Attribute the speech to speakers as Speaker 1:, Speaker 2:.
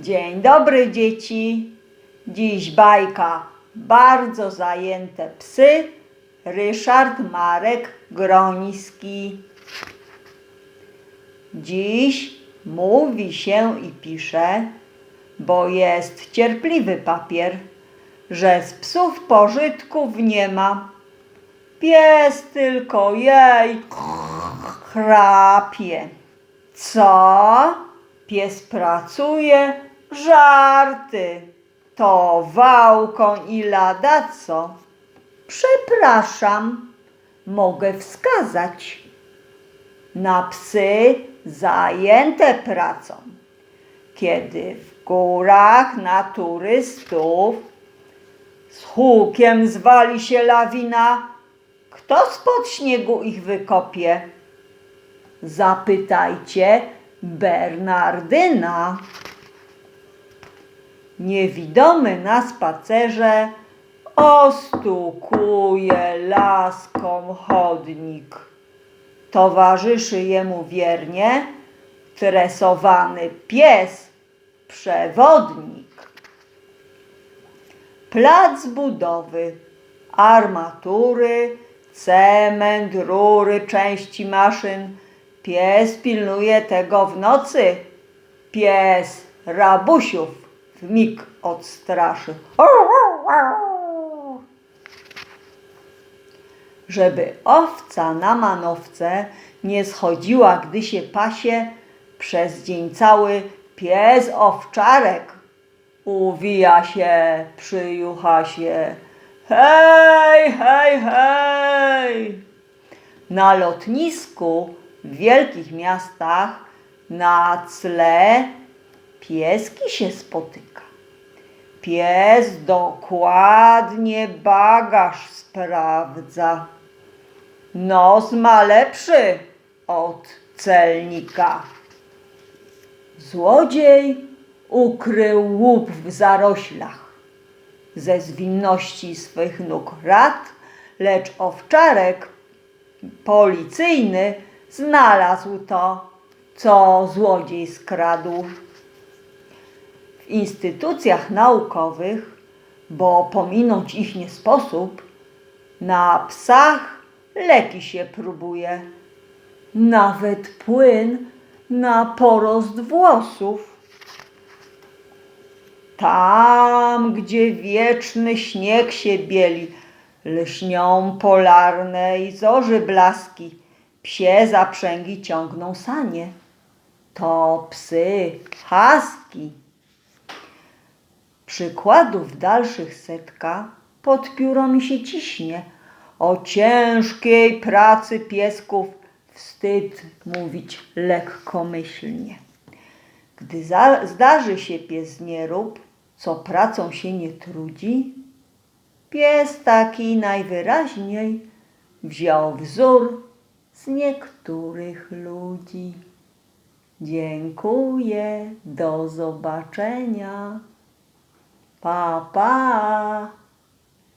Speaker 1: Dzień dobry, dzieci. Dziś bajka. Bardzo zajęte psy. Ryszard Marek Groniski. Dziś mówi się i pisze, bo jest cierpliwy papier, że z psów pożytków nie ma. Pies tylko jej chrapie. Co? Pies pracuje? Żarty. To wałkoń i lada co? Przepraszam, mogę wskazać. Na psy zajęte pracą. Kiedy w górach na turystów z hukiem zwali się lawina, kto spod śniegu ich wykopie? Zapytajcie Bernardyna. Niewidomy na spacerze ostukuje laską chodnik. Towarzyszy jemu wiernie tresowany pies, przewodnik. Plac budowy, armatury, cement, rury, części maszyn. Pies pilnuje tego w nocy. Pies rabusiów w mig odstraszy. Żeby owca na manowce nie schodziła, gdy się pasie, przez dzień cały pies owczarek uwija się przy juchasie. Hej, hej, hej! Na lotnisku w wielkich miastach na cle pieski się spotyka. Pies dokładnie bagaż sprawdza. Nos ma lepszy od celnika. Złodziej ukrył łup w zaroślach. Ze zwinności swych nóg rad, lecz owczarek policyjny znalazł to, co złodziej skradł. Instytucjach naukowych, bo pominąć ich nie sposób, na psach leki się próbuje, nawet płyn na porost włosów. Tam, gdzie wieczny śnieg się bieli, lśnią polarne i zorzy blaski, psie zaprzęgi ciągną sanie. To psy, haski. Przykładów dalszych setka pod pióro mi się ciśnie. O ciężkiej pracy piesków wstyd mówić lekkomyślnie. Gdy zdarzy się pies nierób, co pracą się nie trudzi, pies taki najwyraźniej wziął wzór z niektórych ludzi. Dziękuję, do zobaczenia. Па-па!